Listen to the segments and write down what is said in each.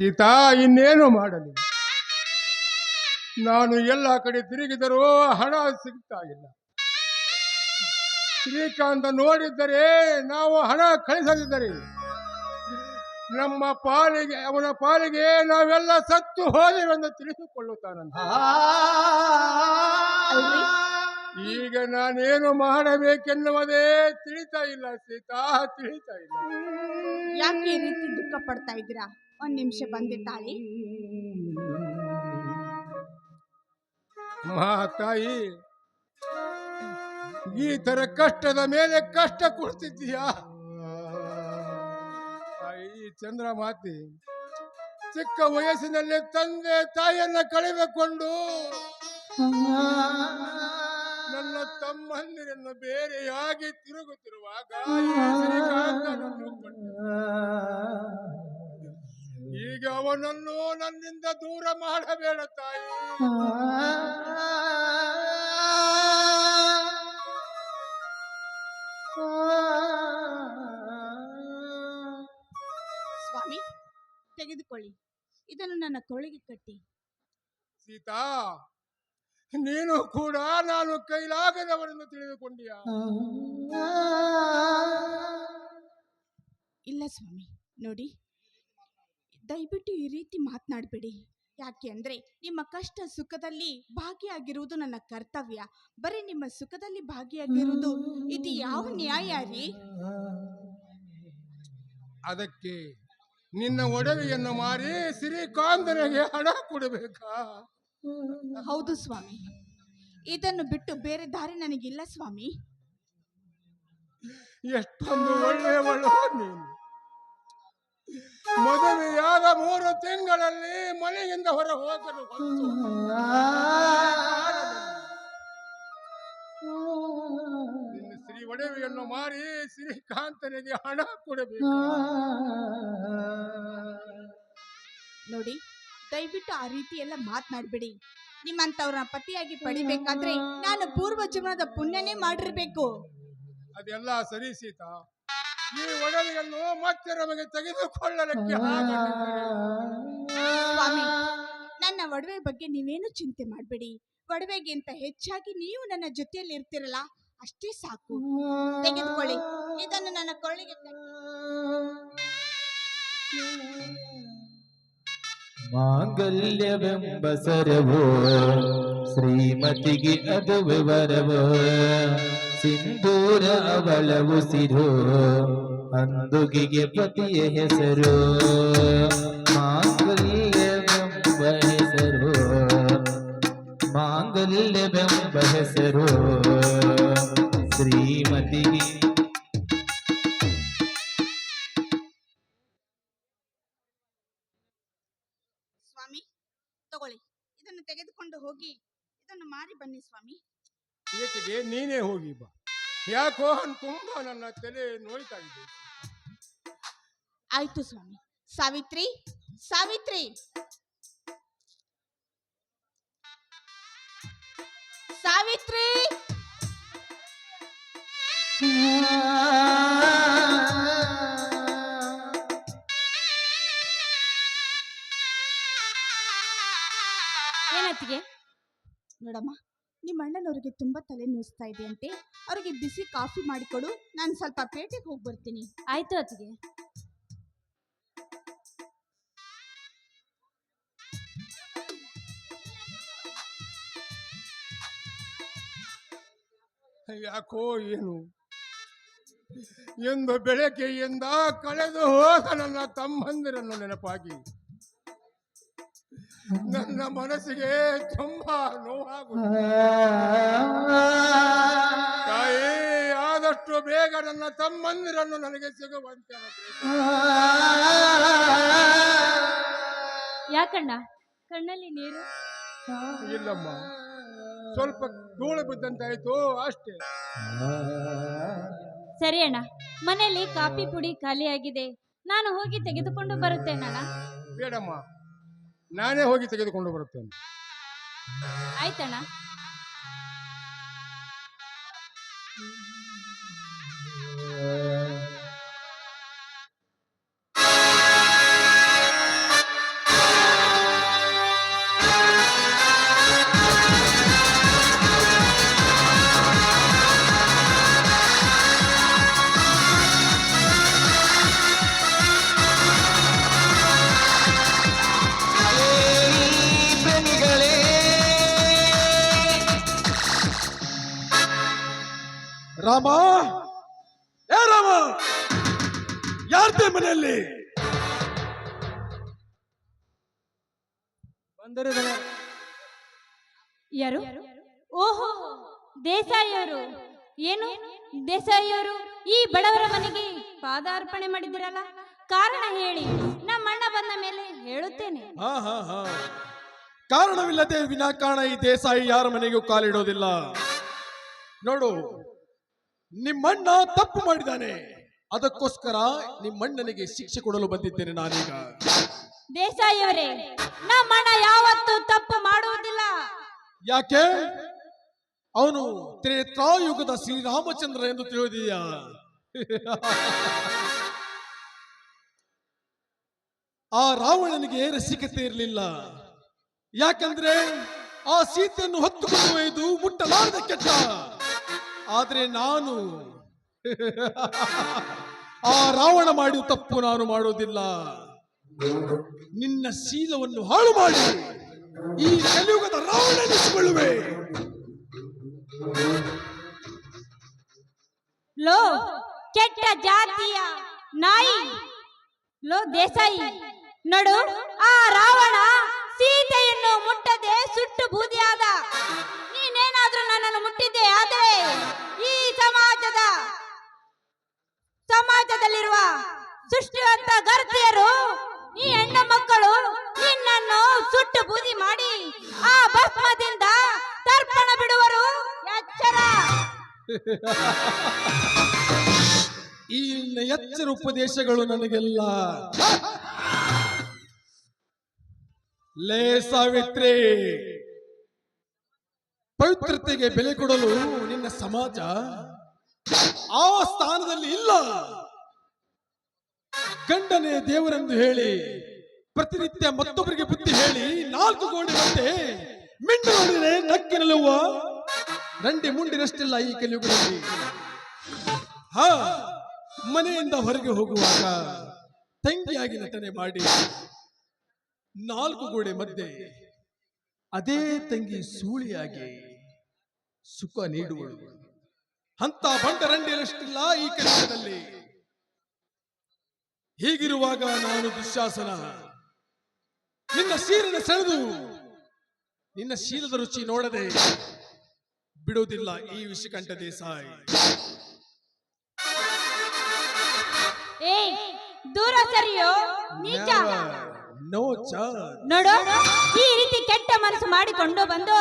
ಸೀತಾ ಇನ್ನೇನು ಮಾಡಲಿ. ನಾನು ಎಲ್ಲ ಕಡೆ ತಿರುಗಿದರೂ ಹಣ ಸಿಗ್ತಾ ಇಲ್ಲ ಶ್ರೀಕಾಂತ ನೋಡಿದ್ದರೆ ನಾವು ಹಣ ಕಳಿಸದಿದ್ದರೆ ನಮ್ಮ ಪಾಲಿಗೆ ಅವನ ಪಾಲಿಗೆ ನಾವೆಲ್ಲ ಸತ್ತು ಹೋದೆವೆಂದು ತಿಳಿದುಕೊಳ್ಳುತ್ತಾನಂತ? ಈಗ ನಾನೇನು ಮಾಡಬೇಕೆನ್ನುವುದೇ ತಿಳಿತಾ ಇಲ್ಲ ಸೀತಾ ತಿಳಿತಾ ಇಲ್ಲ. ಯಾಕೆ ಈ ರೀತಿ ದುಃಖ ಪಡ್ತಾ ಇದ್ದೀರಾ? ಒಂದ್ ನಿಮಿಷ ಬಂದೆ ತಾಳಿ ಮಾ ತಾಯಿ ಈ ತರ ಕಷ್ಟದ ಮೇಲೆ ಕಷ್ಟ ಕೊಡ್ತಿದ್ದೀಯಾ ಚಂದ್ರ ಮಾತಿ ಚಿಕ್ಕ ವಯಸ್ಸಿನಲ್ಲಿ ತಂದೆ ತಾಯಿಯನ್ನ ಕಳೆದುಕೊಂಡು ನನ್ನ ತಮ್ಮಂದಿರನ್ನು ಬೇರೆಯಾಗಿ ತಿರುಗುತ್ತಿರುವಾಗ. ಈಗ ಅವನನ್ನು ನನ್ನಿಂದ ದೂರ ಮಾಡಬೇಡ ತಾಯಿ. ಸ್ವಾಮಿ ತೆಗೆದುಕೊಳ್ಳಿ. ಇದನ್ನು ನನ್ನ ಕೊಳಿಗೆ ಕಟ್ಟಿ. ಸೀತಾ ನೀನು ಕೂಡ ನಾನು ಕೈಲಾಗದವರನ್ನು ತಿಳಿದುಕೊಂಡಿಯ? ಇಲ್ಲ ಸ್ವಾಮಿ ನೋಡಿ. ದಯವಿಟ್ಟು ಈ ರೀತಿ ಮಾತನಾಡಬೇಡಿ. ಯಾಕೆ ಅಂದರೆ ನಿಮ್ಮ ಕಷ್ಟ ಸುಖದಲ್ಲಿ ಭಾಗಿಯಾಗಿರುವುದು ನನ್ನ ಕರ್ತವ್ಯ. ಬರೀ ನಿಮ್ಮ ಸುಖದಲ್ಲಿ ಭಾಗಿಯಾಗಿರುವುದು ಇದು ಯಾವ ನ್ಯಾಯ ರೀ? ಅದಕ್ಕೆ ನಿನ್ನ ಒಡವೆಯನ್ನು ಮಾರಿ ಶ್ರೀಕಾಂತನಿಗೆ ಹಣ ಕೊಡಬೇಕಾ? ಹೌದು ಸ್ವಾಮಿ. ಇದನ್ನು ಬಿಟ್ಟು ಬೇರೆ ದಾರಿ ನನಗಿಲ್ಲ ಸ್ವಾಮಿ. ಎಷ್ಟೊಂದು ಒಳ್ಳೆಯವಳು ನೀನು. ಮೂರು ತಿಂಗಳಲ್ಲಿ ಮನೆಯಿಂದ ಹೊರ ಹೋಗಲು. ನಿನ್ನ ಶ್ರೀ ಒಡವೆಯನ್ನು ಮಾರಿ ಶ್ರೀಕಾಂತನಿಗೆ ಹಣ ಕೊಡಬೇಕು. ನೋಡಿ ದಯವಿಟ್ಟು ಆ ರೀತಿ ಎಲ್ಲ ಮಾತನಾಡ್ಬಿಡಿ. ನಿಮ್ಮಂತವ್ರ ಪತಿಯಾಗಿ ಪಡಿಬೇಕಾದ್ರೆ ನಾನು ಪೂರ್ವ ಜೀವನದ ಪುಣ್ಯನೇ ಮಾಡಿರ್ಬೇಕು. ಅದೆಲ್ಲ ಸರಿ ಸೀತಾ. ಈ ಒಡವೆಯನ್ನು ಮತ್ತೆ ನಮಗೆ ತೆಗೆದುಕೊಳ್ಳಲಿಕ್ಕೆ ಸ್ವಾಮಿ ನನ್ನ ಒಡವೆ ಬಗ್ಗೆ ನೀವೇನು ಚಿಂತೆ ಮಾಡಬೇಡಿ. ಒಡವೆಗಿಂತ ಹೆಚ್ಚಾಗಿ ನೀವು ನನ್ನ ಜೊತೆಯಲ್ಲಿ ಇರ್ತಿರಲ್ಲ ಅಷ್ಟೇ ಸಾಕು. ತೆಗೆದುಕೊಳ್ಳಿ. ಇದನ್ನು ನನ್ನ ಕೊಳ್ಳಿಗೆ. ಮಾಂಗಲ್ಯವೆಂಬ ಸರವೋ ಶ್ರೀಮತಿಗೆ ಅದು ವಿವರವೋ. ಸಿಂಧೂರ ಅವಳ ಉಸಿರು ಅಂದುಗಿಗೆ ಪತಿಯ ಹೆಸರು. ಮಾಂಗಲ್ಯವೆಂಬ ಹೆಸರು. ಮಾಂಗಲ್ಯವೆಂಬ ಹೆಸರು. ಶ್ರೀಮತಿ ಸ್ವಾಮಿ, ತಗೊಳ್ಳಿ. ಇದನ್ನು ತೆಗೆದುಕೊಂಡು ಹೋಗಿ, ಇದನ್ನು ಮಾರಿ ಬನ್ನಿ ಸ್ವಾಮಿ. ಏಟಿಗೆ ನೀನೇ ಹೋಗಿ ಬಾ. ಯಾಕೋ ತುಂಬಾ ನನ್ನ ತಲೆ ನೋಯ್ತಾ ಇದೆ. ಆಯ್ತು ಸ್ವಾಮಿ. ಸಾವಿತ್ರಿ ಸಾವಿತ್ರಿ. ತುಂಬಾ ತಲೆ ನೋಯಿಸ್ತಾ ಇದೆ ಅಂತೆ. ಅವ್ರಿಗೆ ಬಿಸಿ ಕಾಫಿ ಮಾಡಿಕೊಡು ನಾನು ಸ್ವಲ್ಪ ಪೇಟೆಗೆ ಹೋಗಿ ಬರ್ತೀನಿ. ಆಯ್ತು ಅತ್ತಿಗೆ. ಯಾಕೋ ಏನು? ಎಂದು ಬೆಳಗ್ಗೆಯಿಂದ ಕಳೆದು ಹೋದ ನನ್ನ ತಮ್ಮಂದಿರನ್ನು ನೆನಪಾಗಿ. ನನ್ನ ಮನಸ್ಸಿಗೆ ತುಂಬಾ ನೋವಾಗುತ್ತದೆ ತಾಯಿ ಆದಷ್ಟು ಬೇಗ ನನ್ನ ತಮ್ಮಂದಿರನ್ನು ನನಗೆ ಸಿಗುವಂತೆ. ಯಾಕಣ್ಣ? ಕಣ್ಣಲ್ಲಿ ನೀರು? ಇಲ್ಲಮ್ಮ. ಸ್ವಲ್ಪ ಧೂಳು ಬಿದ್ದಂತಾಯ್ತು ಅಷ್ಟೇ. ಸರಿ ಅಣ್ಣ. ಮನೆಯಲ್ಲಿ ಕಾಫಿ ಪುಡಿ ಖಾಲಿಯಾಗಿದೆ. ನಾನು ಹೋಗಿ ತೆಗೆದುಕೊಂಡು ಬರುತ್ತೇನಣ್ಣ? ಬೇಡಮ್ಮ. ನಾನೇ ಹೋಗಿ ತೆಗೆದುಕೊಂಡು ಬರುತ್ತೇನೆ. ಆಯ್ತಣ್ಣ. ರಾಮ. ಏ ರಾಮ ಯಾರ್ದೇ ಮನೆಯಲ್ಲಿ? ಯಾರು? ಓಹೋ ದೇಸಾಯಿಯವರು. ಏನು? ದೇಸಾಯಿಯವರು ಈ ಬಡವರ ಮನೆಗೆ ಪಾದಾರ್ಪಣೆ ಮಾಡಿದಿರಲ್ಲ ಕಾರಣ ಹೇಳಿ ನಮ್ಮ ಅಣ್ಣ ಬಂದ ಮೇಲೆ ಹೇಳುತ್ತೇನೆ. ಹಾ ಹಾ ಹಾ. ಕಾರಣವಿಲ್ಲದೆ ವಿನಾಕಾರಣ ಈ ದೇಸಾಯಿ ಯಾರ ಮನೆಗೂ ಕಾಲಿಡೋದಿಲ್ಲ. ನೋಡು ನಿಮ್ಮಣ್ಣ ತಪ್ಪು ಮಾಡಿದ್ದಾನೆ. ಅದಕ್ಕೋಸ್ಕರ ನಿಮ್ಮಣ್ಣನಿಗೆ ಶಿಕ್ಷೆ ಕೊಡಲು ಬಂದಿದ್ದೇನೆ ನಾನೀಗ. ದೇಸಾಯಿಯವರೇ ನಮ್ಮಣ್ಣ ಯಾವತ್ತೂ ತಪ್ಪು ಮಾಡುವುದಿಲ್ಲ. ಯಾಕೆ? ಅವನು ತ್ರೇತಾಯುಗದ ಶ್ರೀರಾಮಚಂದ್ರ ಎಂದು ತಿಳಿದೀಯ? ಆ ರಾವಣನಿಗೆ ರಸಿಕತೆ ಇರಲಿಲ್ಲ. ಯಾಕಂದ್ರೆ ಆ ಸೀತೆಯನ್ನು ಹೊತ್ತುಕೊಂಡು ಒಯ್ದು ಮುಟ್ಟಲಾರದ ಕೆಟ್ಟ ಆದ್ರೆ ನಾನು ಆ ರಾವಣ ಮಾಡಿದ ತಪ್ಪು ನಾನು ಮಾಡೋದಿಲ್ಲ. ನಿನ್ನ ಶೀಲವನ್ನು ಹಾಳು ಮಾಡಿ ಈ ಕಲಿಯುಗದ ರಾವಣಿಸಿಕೊಳ್ಳುವೆ ಲೋ, ಕೆಟ್ಟ ಜಾತಿಯ ನಾಯಿ. ಲೋ, ದೇಸಾಯಿ. ನಡು, ಆ ರಾವಣ ಸೀತೆಯನ್ನು ಮುಟ್ಟದೆ ಸುಟ್ಟು ಬೂದಿಯಾದ. ಆದರೆ ಈ ಸಮಾಜದ ಸಮಾಜದಲ್ಲಿರುವ ಸೃಷ್ಟಿವಂತ ಗರ್ತಿಯರು, ಈ ಹೆಣ್ಣು ಮಕ್ಕಳು ನಿನ್ನನ್ನು ಸುಟ್ಟು ಬೂದಿ ಮಾಡಿ ಆ ಭಸ್ಮದಿಂದ ತರ್ಪಣ ಬಿಡುವರು. ಎಚ್ಚರ. ಈ ಎಚ್ಚರ ಉಪದೇಶಗಳು ನನಗೆಲ್ಲ. ಲೇ ಸಾವಿತ್ರಿ. ಪವಿತ್ರತೆಗೆ ಬೆಲೆ ಕೊಡಲು ನಿನ್ನ ಸಮಾಜ ಆ ಸ್ಥಾನದಲ್ಲಿ ಇಲ್ಲ. ಗಂಡನೇ ದೇವರೆಂದು ಹೇಳಿ, ಪ್ರತಿನಿತ್ಯ ಮತ್ತೊಬ್ಬರಿಗೆ ಬುದ್ಧಿ ಹೇಳಿ, ನಾಲ್ಕು ಗೋಡೆ ಮಧ್ಯೆ ಮಿಂಡು ನೋಡಿದರೆ ನಕ್ಕಿ ನಿಲ್ಲುವ ರಂಡಿ ಮುಂಡಿನಷ್ಟಿಲ್ಲ ಈ ಕಲಿಯುಗದಲ್ಲಿ. ಹ, ಮನೆಯಿಂದ ಹೊರಗೆ ಹೋಗುವಾಗ ತಂಗಿಯಾಗಿ ನಟನೆ ಮಾಡಿ ನಾಲ್ಕು ಗೋಡೆ ಮಧ್ಯೆ ಅದೇ ತಂಗಿ ಸೂಳಿಯಾಗಿ ಸುಖ ನೀಡುವಳು. ಅಂತ ಬಂಡರಂಡಿರಷ್ಟಿಲ್ಲ ಈ ಕೆಲಸದಲ್ಲಿ ಹೀಗಿರುವಾಗ ನಾನು ದುಶ್ಯಾಸನ. ನಿನ್ನ ಸೀರನ ಸೆಳೆದು ನಿನ್ನ ಶೀಲದ ರುಚಿ ನೋಡದೆ ಬಿಡುವುದಿಲ್ಲ ಈ ವಿಷಕಂಠ ದೇಸಾಯಿ. ದೂರ ಸರಿಯೋ ನೀಚ ನೋ ನೋಡು ಈ ರೀತಿ ಕೆಟ್ಟ ಮನಸ್ಸು ಮಾಡಿಕೊಂಡು ಬಂದು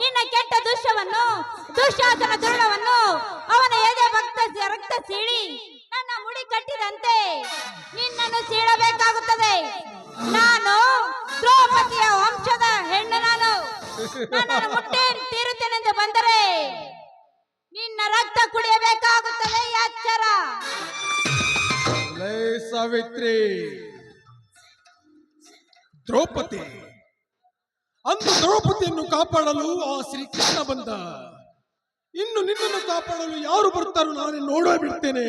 ನಿನ್ನ ಕೆಟ್ಟ ದುಷ್ಟವನ್ನು ದುಶ್ಯಾಸನ ದುರ್ಣವನ್ನು ಅವನ ಎದೆ ಭಕ್ತ ರಕ್ತ ಸೀಳಿ ನನ್ನ ಮುಡಿ ಕಟ್ಟಿದಂತೆ ನಿನ್ನನ್ನು ಸೀಳಬೇಕಾಗುತ್ತದೆ. ನಾನು ದ್ರೌಪದಿಯ ವಂಶದ ಹೆಣ್ಣು ನಾನು. ನನ್ನನ್ನು ಮುಟ್ಟೆ ತೀರುತ್ತೇನೆಂದು ಬಂದರೆ ನಿನ್ನ ರಕ್ತ ಕುಡಿಯಬೇಕಾಗುತ್ತದೆ ಲೇ ಸಾವಿತ್ರಿ. ದ್ರೌಪದಿ. ಅಂದು ದ್ರೌಪದಿಯನ್ನು ಕಾಪಾಡಲು ಆ ಶ್ರೀಕೃಷ್ಣ ಬಂದ. ಇನ್ನು ನಿನ್ನನ್ನು ಕಾಪಾಡಲು ಯಾರು ಬರ್ತಾರೋ ನಾನೇ ನೋಡೇ ಬಿಡ್ತೇನೆ.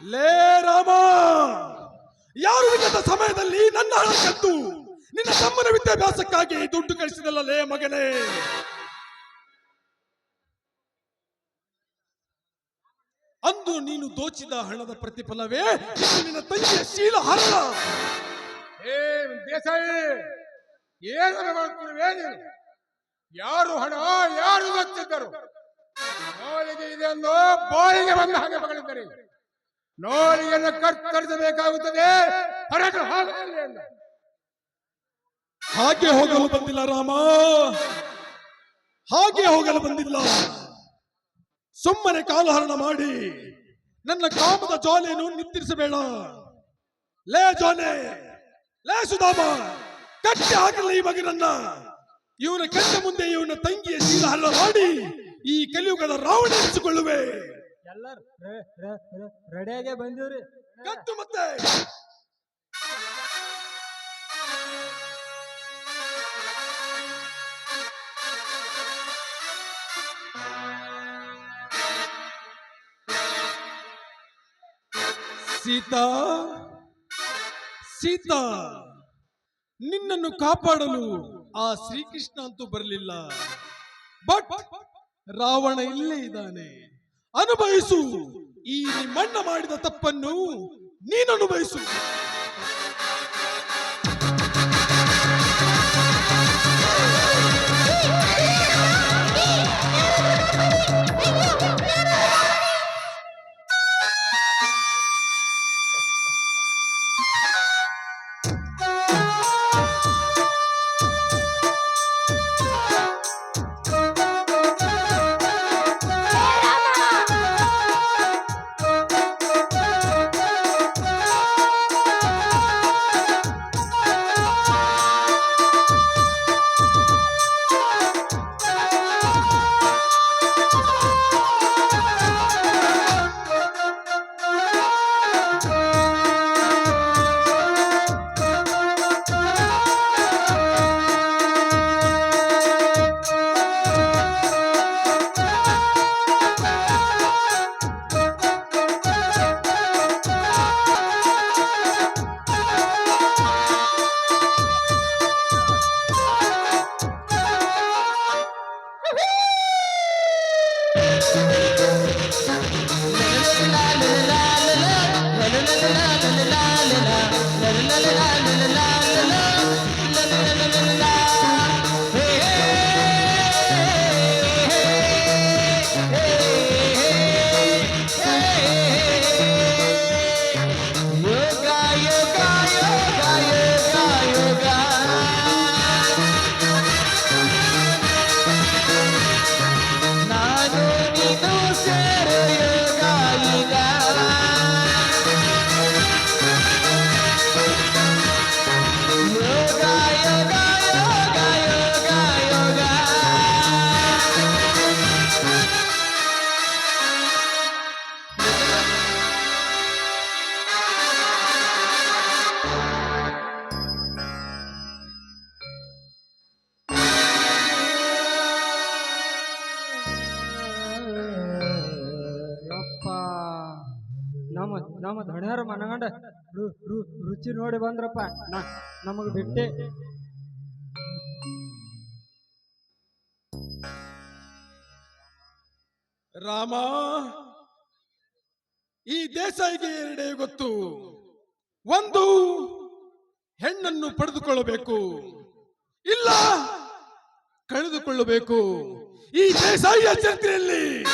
ಲೇ ರಾಮ! ಯಾರು ಇಲ್ಲದ ಸಮಯದಲ್ಲಿ ನನ್ನ ಹಣ ಕದ್ದು? ನಿನ್ನ ತಮ್ಮನ ವಿದ್ಯಾಭ್ಯಾಸಕ್ಕಾಗಿ ದುಡ್ಡು ಕಳಿಸಿದಲ್ಲ ಲೇ ಮಗನೇ? ಅಂದು ನೀನು ದೋಚಿದ ಹಣದ ಪ್ರತಿಫಲವೇ ನಿನ್ನ ತಂಗಿಯ ಶೀಲ ಹರಣ. ಏ ದೇಸಾಯಿ, ಏನು ನೀನು? ಯಾರು ಹಣ, ಯಾರು ಗೊತ್ತಿದ್ದರು ಇದೆ ಎಂದು ಬಾಯಿಗೆ ಬಂದ ಹಾಗೆ ಮಗಳಿದ್ದರೆ ನೋಲಿಗೆಯನ್ನು ಕತ್ತರಿಸಬೇಕಾಗುತ್ತದೆ ಹೊರಟು ಹಾಗೆ ಹೋಗಲು ಬಂದಿಲ್ಲ ರಾಮ. ಹಾಗೆ ಹೋಗಲು ಬಂದಿಲ್ಲ. ಸುಮ್ಮನೆ ಕಾಲಹರಣ ಮಾಡಿ. ನನ್ನ ಕಾಮದ ಜೋಲೆಯನ್ನು ನಿಂತಿರಿಸಬೇಡ ಲೇ ಜೋಲೆ ಲೇ ಸುಧಾಮ ಕಟ್ಟಿ ಹಾಕಲಿ ಈ ಮಗನನ್ನ ಇವನ ಕಣ್ಣ ಮುಂದೆ ಇವನ ತಂಗಿಯ ಶೀಲಹರಣ ಮಾಡಿ ಈ ಕಲಿಯುಗದ ರಾವಣ ಎನಿಸಿಕೊಳ್ಳುವೆ. ಎಲ್ಲರೂ ರೆಡಿಯಾಗೆ ಬಂದೀವ್ರಿ. ಕಟ್ಟು ಮತ್ತೆ. ಸೀತಾ ಸೀತಾ, ನಿನ್ನನ್ನು ಕಾಪಾಡಲು ಆ ಶ್ರೀಕೃಷ್ಣ ಅಂತೂ ಬರಲಿಲ್ಲ. ಬಟ್ ರಾವಣ ಇಲ್ಲೇ ಇದ್ದಾನೆ. ಅನುಭವಿಸು. ಈ ನಿಮ್ಮಣ್ಣ ಮಾಡಿದ ತಪ್ಪನ್ನು ನೀನು ಅನುಭವಿಸು ನಮ್ಮ ಮನಗಂಡ ರುಚಿ ನೋಡಿ ಬಂದ್ರಪ್ಪ. ನಮಗ್ ನಮಗೆ ಬಿಟ್ಟೆ. ರಾಮ, ಈ ದೇಸಾಯಿಗೆ ಎರಡೇ ಗೊತ್ತು? ಒಂದು, ಹೆಣ್ಣನ್ನು ಪಡೆದುಕೊಳ್ಳಬೇಕು. ಇಲ್ಲ, ಕಳೆದುಕೊಳ್ಳಬೇಕು. ಈ ದೇಸಾಯಿಯ ಚರಿತ್ರೆಯಲ್ಲಿ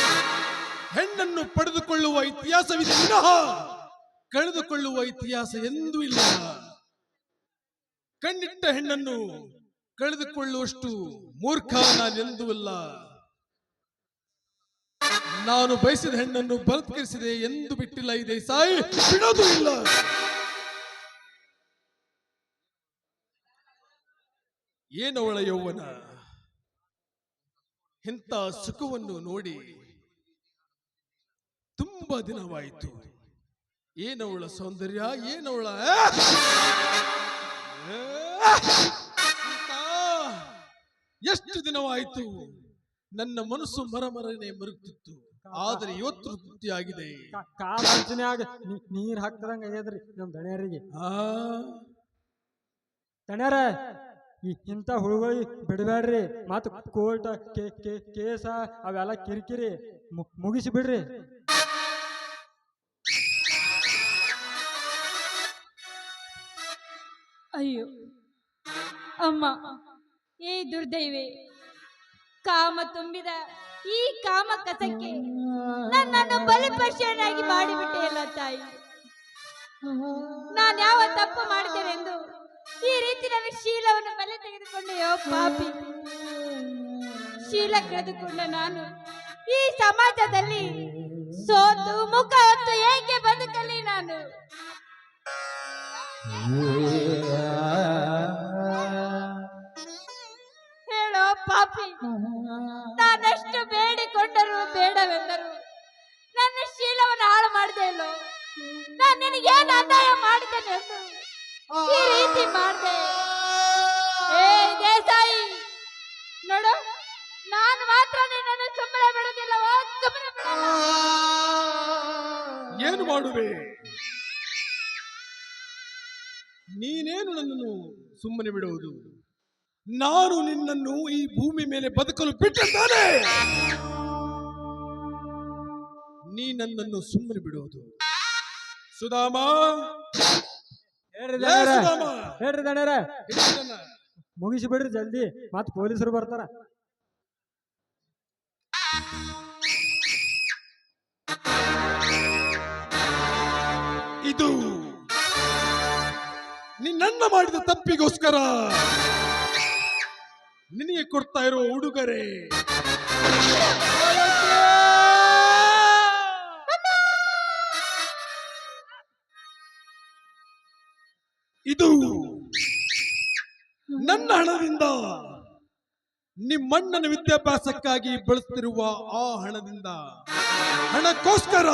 ಹೆಣ್ಣನ್ನು ಪಡೆದುಕೊಳ್ಳುವ ಇತಿಹಾಸವಿದೆ. ವಿನಃ ಕಳೆದುಕೊಳ್ಳುವ ಇತಿಹಾಸ ಎಂದೂ ಇಲ್ಲ. ಕಣ್ಣಿಟ್ಟ ಹೆಣ್ಣನ್ನು ಕಳೆದುಕೊಳ್ಳುವಷ್ಟು ಮೂರ್ಖ ನಾನೆಂದೂ ಇಲ್ಲ. ನಾನು ಬಯಸಿದ ಹೆಣ್ಣನ್ನು ಬಲತ್ಕರಿಸಿದೆ ಎಂದು ಬಿಟ್ಟಿಲ್ಲ ಇದೆ ಸಾಯಿ ಬಿಡೋದು ಇಲ್ಲ. ಏನವಳ ಯೌವನ? ಇಂಥ ಸುಖವನ್ನು ನೋಡಿ ತುಂಬಾ ದಿನವಾಯಿತು. ಏನವಳ ಸೌಂದರ್ಯ ಏನವಳ? ಎಷ್ಟು ದಿನವಾಯಿತು? ನನ್ನ ಮನಸ್ಸು ಮರಮರನೆ ಮರುಗುತ್ತಿತ್ತು ಆದರೆ ಇವತ್ತು ತೃಪ್ತಿಯಾಗಿದೆ. ಅಂಚನ್ಯಾಗ ನೀರ್ ಹಾಕ್ತದಂಗ ಆಗ್ಯದ್ರಿ ನಮ್ ದಣ್ಯರಿಗೆ. ಆ? ದಣ್ಯಾರ ಇಂಥ ಹುಳುಗಳು ಬಿಡಬೇಡ್ರಿ ಮತ್ತೆ ಕೋರ್ಟ್ ಕೇಸ ಅವೆಲ್ಲ ಕಿರಿಕಿರಿ. ಮುಗಿಸಿ ಬಿಡ್ರಿ. ಅಯ್ಯೋ. ಅಮ್ಮ, ಏ ದುರ್ದೈವೆ, ಕಾಮ ತುಂಬಿದ ಈ ಕಾಮ ಕಸಕ್ಕೆ ನನ್ನನ್ನು ಬಲಿಪಶನಾಗಿ ಮಾಡಿಬಿಟ್ಟೆಯಲ್ಲ ತಾಯಿ. ನಾನು ಯಾವ ತಪ್ಪು ಮಾಡಿದ್ದೇನೆಂದು ಈ ರೀತಿ ನನಗೆ ಶೀಲವನ್ನು ಬಲೆ ತೆಗೆದುಕೊಂಡೆಯೋ ಪಾಪಿ. ಶೀಲ ಕಳೆದುಕೊಂಡ ನಾನು ಈ ಸಮಾಜದಲ್ಲಿ ಸೋತು ಮುಖ ಹೊತ್ತು ಏಕೆ ಬದುಕಲಿ ನಾನು? ಪಾಪಿ ನಾನೆಷ್ಟು ಬೇಡಿಕೊಂಡರು ಬೇಡವೆಂದರು. ನನ್ನ ಶೀಲವನ್ನು ಹಾಳು ಮಾಡಿದೆ ಇಲ್ಲೋ ನಾನು ನಿನಗೇನು ಅನ್ಯಾಯ ಮಾಡಿದ್ದೇನೆ ಈ ರೀತಿ ಮಾಡಿದೆ. ಏ ದೇಸಾಯಿ ನೋಡು ನಾನು ಮಾತ್ರ ನಿನ್ನನ್ನು ಸುಮ್ಮನೆ ಬಿಡೋದಿಲ್ಲ ಸುಮ್ಮನೆ ಬಿಡಲ್ಲ. ಏನು ಮಾಡುವೆ? ನೀನೇನು ನನ್ನನ್ನು ಸುಮ್ಮನೆ ಬಿಡುವುದು? ನಾನು ನಿನ್ನನ್ನು ಈ ಭೂಮಿ ಮೇಲೆ ಬದುಕಲು ಬಿಟ್ಟಿದ್ದಾನೆ. ನೀ ನನ್ನನ್ನು ಸುಮ್ಮನೆ ಬಿಡುವುದು. ಸುಧಾಮ. ಹೇಳ್ರಿ ದಣ್ಯರ. ಮುಗಿಸಿ ಬಿಡ್ರಿ ಜಲ್ದಿ. ಮತ್ತೆ ಪೊಲೀಸರು ಬರ್ತಾರ. ಇದು ನಿನ್ನ ಮಾಡಿದ ತಪ್ಪಿಗೋಸ್ಕರ. ನಿನಗೆ ಕೊಡ್ತಾ ಇರೋ ಉಡುಗೊರೆ. ಇದು ನನ್ನ ಹಣದಿಂದ. ನಿಮ್ಮಣ್ಣನ ವಿದ್ಯಾಭ್ಯಾಸಕ್ಕಾಗಿ ಬಳಸ್ತಿರುವ ಆ ಹಣದಿಂದ. ಹಣಕ್ಕೋಸ್ಕರ.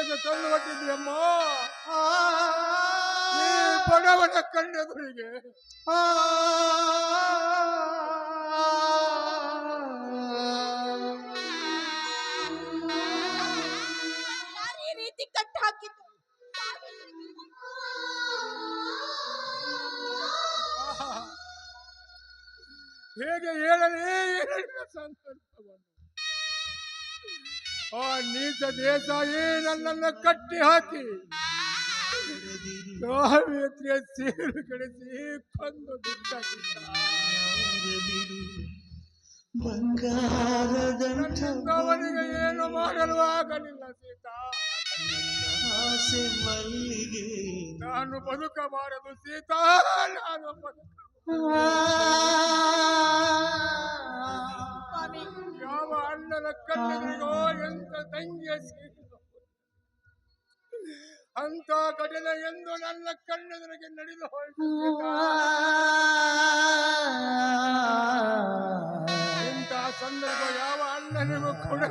ಸಂಚಿವೇಶ ತಂದು ಹೊಟ್ಟಿದ್ಯಮ್ಮ ಈ ಬಡವನ ಕಣ್ಣೆದುರಿಗೆ ರೀತಿ ಕಟ್ಟಿ ಹಾಕಿದ್ದು? ಹೇಗೆ ಹೇಳಲಿ? ಸಂದರ್ಭವನ್ನು ಆ ನೀಚ ದೇಸಾಯಿ ನನ್ನನ್ನು ಕಟ್ಟಿ ಹಾಕಿ. ಸಾವಿತ್ರಿಯ ಸೀರು ಕಡಿಸಿ ಕೊಂದು. ನನ್ನಿಂದ ಅವನಿಗೆ ಏನು ಮಾಡಲು ಆಗಲಿಲ್ಲ ಸೀತಾ. ನಾನು ಬದುಕಬಾರದು ಸೀತಾ, ನಾನು ಬದುಕ ಅಣ್ಣನ ಕಣ್ಣೆದುರಿಗೋ ಎಂತ ತಂಗಿಯ ಅಂತ ಕಠಿಣ ಎಂದು ನನ್ನ ಕಣ್ಣೆದುರಿಗೆ ನಡೆದು ಹೋಯ್ತು ಸಂದರ್ಭ ಯಾವ ಅಣ್ಣನಿಗೂ ಕೂಡ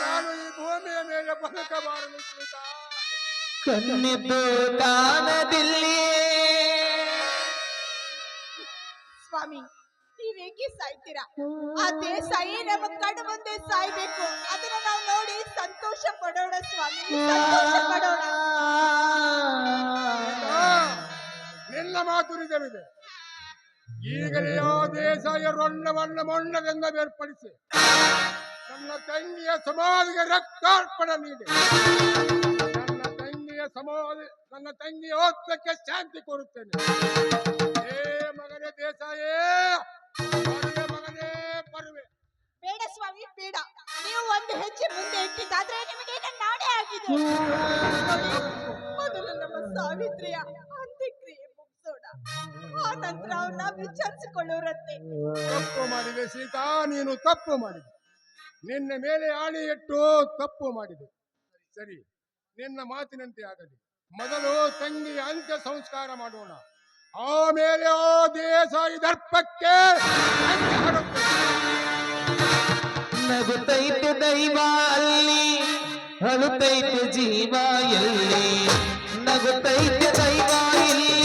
ನಾನು ಈ ಭೂಮಿಯ ಮೇಲೆ ಬದುಕಬಾರದು ಕಣ್ಣಿದ್ದು ಕಾಣದಿಲ್ಲಿ ಸ್ವಾಮಿ ನೀವೇಕೆ ಸಾಯ್ತೀರಾ? ಆ ದೇಸಾಯಿ ನಮ್ಮ ಕಣ್ಣು ಮುಂದೆ ಸಾಯ್ಬೇಕು. ಅದನ್ನ ನಾವು ನೋಡಿ ಸಂತೋಷ ಪಡೋಣ ಸ್ವಾಮಿ ಸಂತೋಷ ಪಡೋಣ. ಆ, ನಿನ್ನ ಮಾತು ನಿಜವಿದೆ. ಈಗಲೇ ಆ ದೇಸಾಯ ರೊಣ್ಣವನ್ನ ಮೊಣ್ಣದಿಂದ ಬೇರ್ಪಡಿಸಿ ನನ್ನ ತಂಗಿಯ ಸಮಾಧಿಗೆ ರಕ್ತಾರ್ಪಣ ನೀಡಿ ನನ್ನ ತಂಗಿಯ ಸಮಾಧಿ ನನ್ನ ತಂಗಿಯ ಆತ್ಮಕ್ಕೆ ಶಾಂತಿ ಕೋರುತ್ತೇನೆ. ಏ ಮಗನೇ ದೇಸಾಯೇ. ಪರ್ವೆ ಮಗನೇ ಪರ್ವೆ ಬೇಡ ಸ್ವಾಮಿ ಬೇಡ. ನೀವು ಒಂದು ಹೆಜ್ಜೆ ಮುಂದೆ ಇಟ್ಟಿದ್ದಾದ್ರೆ ನಿಮಗೆ ನಾಳೆ ಆಗಿದೆ ಮೊದಲು ನಮ್ಮ ಸಾವಿತ್ರಿಯ ಅಂತ್ಯಕ್ರಿಯೆ ಮುಗಿಸೋಣ. ಆ ನಂತರ ಅವ್ರನ್ನ ವಿಚಾರಿಸಿಕೊಳ್ಳೋರಂತೆ ತಪ್ಪು ಮಾಡಿದೆ ಸೀತಾ ನೀನು ತಪ್ಪು ಮಾಡಿದೆ. ನಿನ್ನ ಮೇಲೆ ಆಣೆ ಇಟ್ಟು ತಪ್ಪು ಮಾಡಿದೆ. ಸರಿ ನಿನ್ನ ಮಾತಿನಂತೆ ಆಗಲಿ. ಮೊದಲು ತಂಗಿ ಅಂತ್ಯ ಸಂಸ್ಕಾರ ಮಾಡೋಣ. ಆಮೇಲೆ ಆ ದೇಶ ಇದರ್ಪಕ್ಕೆ ನಗುತ್ತೈತೆ ದೈವ ಅಲ್ಲಿ ಅಳುತ್ತೈತೆ ಜೀವ ಎಲ್ಲಿ? ನಗುತ್ತೈತೆ ದೈವ ಇಲ್ಲಿ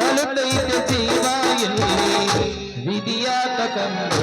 ಅಳುತ್ತೈತೆ ಜೀವ ಎಲ್ಲಿ? ವಿಧಿಯಾತ ಕಮ್ಮ